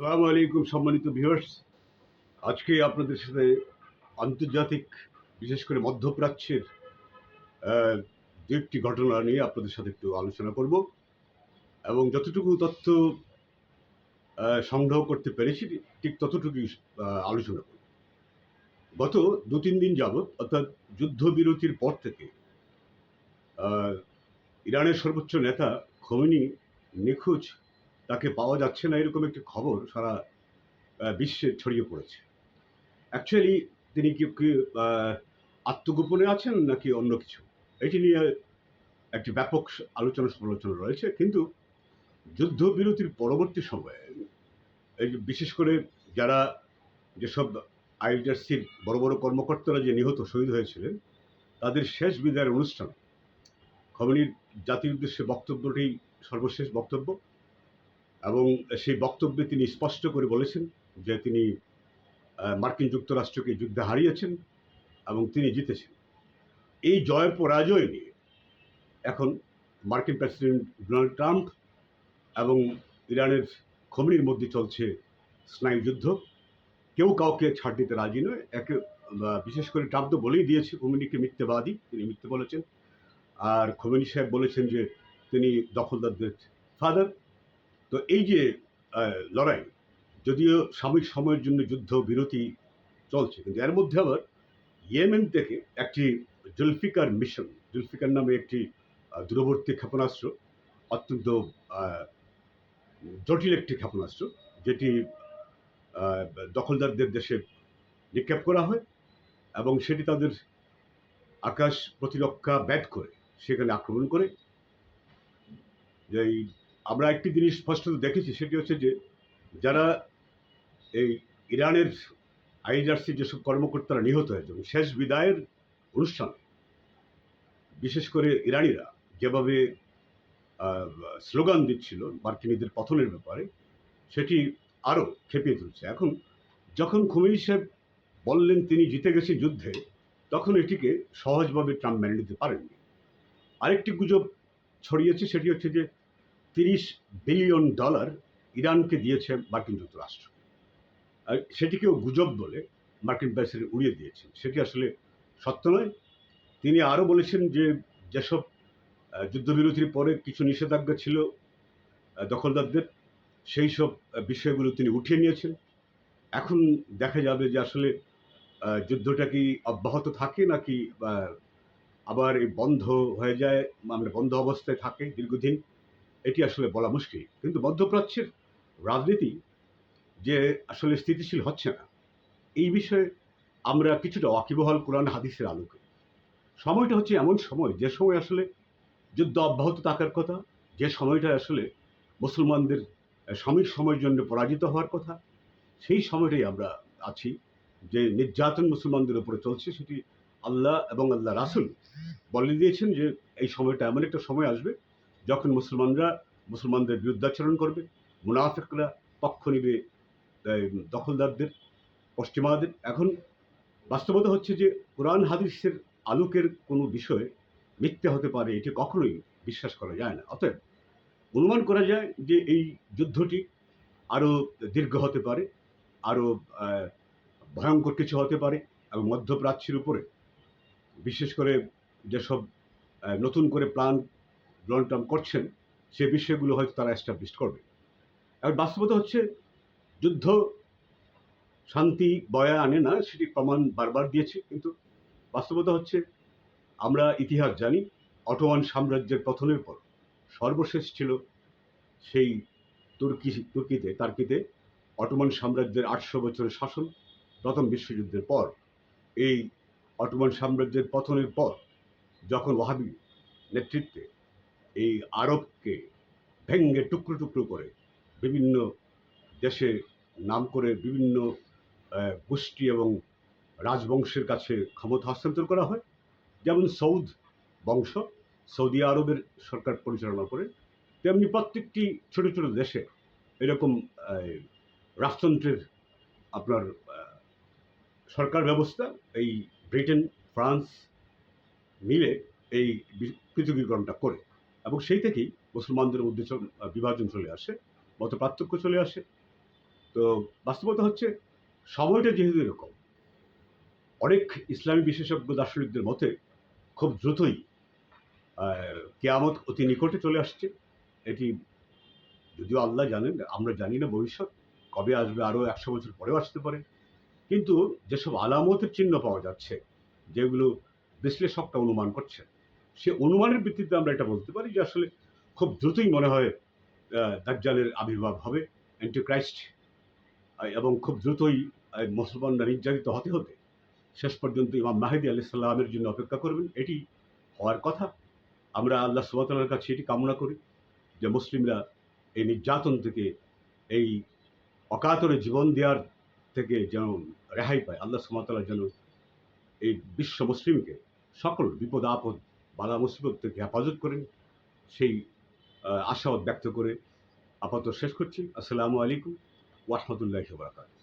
সালামু আলাইকুম, সম্মানিত ভিউয়ার্স আজকে আপনাদের সাথে আন্তর্জাতিক, বিশেষ করে মধ্যপ্রাচ্যের দু একটি ঘটনা নিয়ে আপনাদের সাথে একটু আলোচনা করব এবং যতটুকু তথ্য সংগ্রহ করতে পেরেছি, ঠিক ততটুকুই আলোচনা করব। গত দু তিন দিন যাবৎ, অর্থাৎ যুদ্ধবিরতির পর থেকে ইরানের সর্বোচ্চ নেতা খোমেনি নিখোঁজ তাকে পাওয়া যাচ্ছে না এরকম একটি খবর সারা বিশ্বে ছড়িয়ে পড়েছে। অ্যাকচুয়ালি তিনি কি আত্মগোপনে আছেন নাকি অন্য কিছু? এটি নিয়ে একটি ব্যাপক আলোচনা সমালোচনা রয়েছে, কিন্তু যুদ্ধবিরতির পরবর্তী সময়ে এই বিশেষ করে যারা যেসব আইডিআরসির বড় বড় কর্মকর্তারা যে নিহত শহীদ হয়েছিলেন, তাদের শেষ বিদায়ের অনুষ্ঠান খবনির জাতির উদ্দেশ্যে বক্তব্যটি সর্বশেষ বক্তব্য। এবং সেই বক্তব্যে তিনি স্পষ্ট করে বলেছেন যে তিনি মার্কিন যুক্তরাষ্ট্রকে যুদ্ধে হারিয়েছেন এবং তিনি জিতেছেন। এই জয় পরাজয় নিয়ে এখন মার্কিন প্রেসিডেন্ট ডোনাল্ড ট্রাম্প এবং ইরানের খমিনির মধ্যে চলছে স্নায়ুযুদ্ধ কেউ কাউকে ছাড় দিতে রাজি নয়। একে বিশেষ করে ট্রাম্প তো বলেই দিয়েছে, খমিনিকে মিথ্যেবাদী, তিনি মিথ্যে বলেছেন। আর খমিনি সাহেব বলেছেন যে তিনি দখলদারদের ফাদার তো এই যে লড়াই, যদিও সাময়িক সময়ের জন্য যুদ্ধ বিরতি চলছে, কিন্তু এর মধ্যে আবার ইয়েমেন থেকে একটি জুলফিকার মিশন, জুলফিকার নামে একটি দূরবর্তী ক্ষেপণাস্ত্র, অত্যন্ত জটিল একটি ক্ষেপণাস্ত্র, যেটি দখলদারদের দেশে নিক্ষেপ করা হয় এবং সেটি তাদের আকাশ প্রতিরক্ষা ব্যাট করে, সেখানে আক্রমণ করে। যে আমরা একটি জিনিস স্পষ্টত দেখেছি, সেটি হচ্ছে যে যারা এই ইরানের আইজার্সি যেসব কর্মকর্তারা নিহত হয়েছে শেষ বিদায়ের অনুষ্ঠান, বিশেষ করে ইরানিরা যেভাবে স্লোগান দিচ্ছিল মার্কিনীদের পথনের ব্যাপারে, সেটি আরও খেপিয়ে তুলছে। এখন যখন খুমেনি সাহেব বললেন তিনি জিতে গেছে যুদ্ধে, তখন এটিকে সহজভাবে ট্রাম্প মেনে নিতে পারেননি। আরেকটি গুজব ছড়িয়েছে, সেটি হচ্ছে যে তিরিশ বিলিয়ন ডলার ইরানকে দিয়েছে মার্কিন যুক্তরাষ্ট্র। সেটিকেও গুজব বলে মার্কিন প্রেসিডেন্ট উড়িয়ে দিয়েছেন। সেটি আসলে সত্য নয়। তিনি আরও বলেছেন যে যেসব যুদ্ধবিরতির পরে কিছু নিষেধাজ্ঞা ছিল দখলদারদের, সেই সব বিষয়গুলো তিনি উঠিয়ে নিয়েছেন। এখন দেখা যাবে যে আসলে যুদ্ধটা কি অব্যাহত থাকে নাকি আবার এই বন্ধ হয়ে যায় মানে বন্ধ অবস্থায় থাকে দীর্ঘদিন। এটি আসলে বলা মুশকিল। কিন্তু মধ্যপ্রাচ্যের রাজনীতি যে আসলে স্থিতিশীল হচ্ছে না, এই বিষয়ে আমরা কিছুটা ওয়াকিবহাল কোরআন হাদিসের আলোকে। সময়টা হচ্ছে এমন সময়, যে সময় আসলে যুদ্ধ অব্যাহত থাকার কথা, যে সময়টা আসলে মুসলমানদের সাময়িক সময়ের জন্য পরাজিত হওয়ার কথা, সেই সময়টাই আমরা আছি যে নির্যাতন মুসলমানদের উপরে চলছে, সেটি আল্লাহ এবং আল্লাহ রাসুল বলে দিয়েছেন যে এই সময়টা এমন একটা সময় আসবে যখন মুসলমানরা মুসলমানদের বিরুদ্ধাচরণ করবে, মুনাফিকরা পক্ষ নিবে দখলদারদের, পশ্চিমাদের। এখন বাস্তবতা হচ্ছে যে কোরআন হাদিসের আলোকের কোনো বিষয়ে মিথ্যে হতে পারে, এটি কখনোই বিশ্বাস করা যায় না। অতএব অনুমান করা যায় যে এই যুদ্ধটি আরও দীর্ঘ হতে পারে, আরও ভয়ঙ্কর কিছু হতে পারে এবং মধ্যপ্রাচ্যের উপরে, বিশেষ করে যেসব নতুন করে প্ল্যান ডোনাল্ড টার্ম করছেন, সে বিষয়গুলো হয়তো তারা এস্টাবলিশ করবে। এখন বাস্তবতা হচ্ছে, যুদ্ধ শান্তি বয়া আনে না, সেটি প্রমাণ বারবার দিয়েছে, কিন্তু বাস্তবতা হচ্ছে, আমরা ইতিহাস জানি অটোয়ান সাম্রাজ্যের পতনের পর সর্বশেষ ছিল সেই তুর্কি, তুর্কিতে, তার্কিতে অটোমান সাম্রাজ্যের আটশো বছরের শাসন, প্রথম বিশ্বযুদ্ধের পর। এই অটোমান সাম্রাজ্যের পতনের পর যখন ওয়াহাবি নেতৃত্বে এই আরবকে ভেঙ্গে টুকরো টুকরো করে বিভিন্ন দেশে নাম করে বিভিন্ন গোষ্ঠী এবং রাজবংশের কাছে ক্ষমতা হস্তান্তর করা হয়। যেমন সৌদ বংশ, সৌদি আরবের সরকার পরিচালনা করে, তেমনি প্রত্যেকটি ছোট ছোট দেশে এরকম রাজতন্ত্রের আপনার সরকার ব্যবস্থা, এই ব্রিটেন, ফ্রান্স মিলে এই পৃথকীকরণটা করে। এবং সেই থেকেই মুসলমানদের মধ্যে বিভাজন চলে আসে, মত পার্থক্য চলে আসে। তো বাস্তবতা হচ্ছে, সময়টা যেহেতু এরকম, অনেক ইসলামী বিশেষজ্ঞ দার্শনিকদের মতে খুব দ্রুতই কেয়ামত অতি নিকটে চলে আসছে। এটি যদিও আল্লাহ জানেন, আমরা জানি না ভবিষ্যৎ, কবে আসবে, আরও একশো বছর পরেও আসতে পারে। কিন্তু যেসব আলামতের চিহ্ন পাওয়া যাচ্ছে, যেগুলো বিশ্লেষকটা অনুমান করছে সে অনুমানের ভিত্তিতে আমরা এটা বলতে পারি যে আসলে খুব দ্রুতই মনে হয় দাজ্জালের আবির্ভাব হবে অ্যান্টিক্রাইস্ট এবং খুব দ্রুতই মুসলমানরা নির্যাতিত হতে হতে শেষ পর্যন্ত ইমাম মাহিদি আলি সাল্লামের জন্য অপেক্ষা করবেন। এটি হওয়ার কথা। আমরা আল্লাহ সুবাতালার কাছে এটি কামনা করি যে মুসলিমরা এই নির্যাতন থেকে, এই অকাতরে জীবন দেওয়ার থেকে যেন রেহাই পায়। আল্লাহ সুমাতালা যেন এই বিশ্ব মুসলিমকে সকল বিপদ আপদ বালা মুসিবত থেকে হেফাজত করেন। সেই আশাবাদ ব্যক্ত করে আপাতত শেষ করছি। আসসালামু আলাইকুম ওরহমতুল্লাহ বারাকাত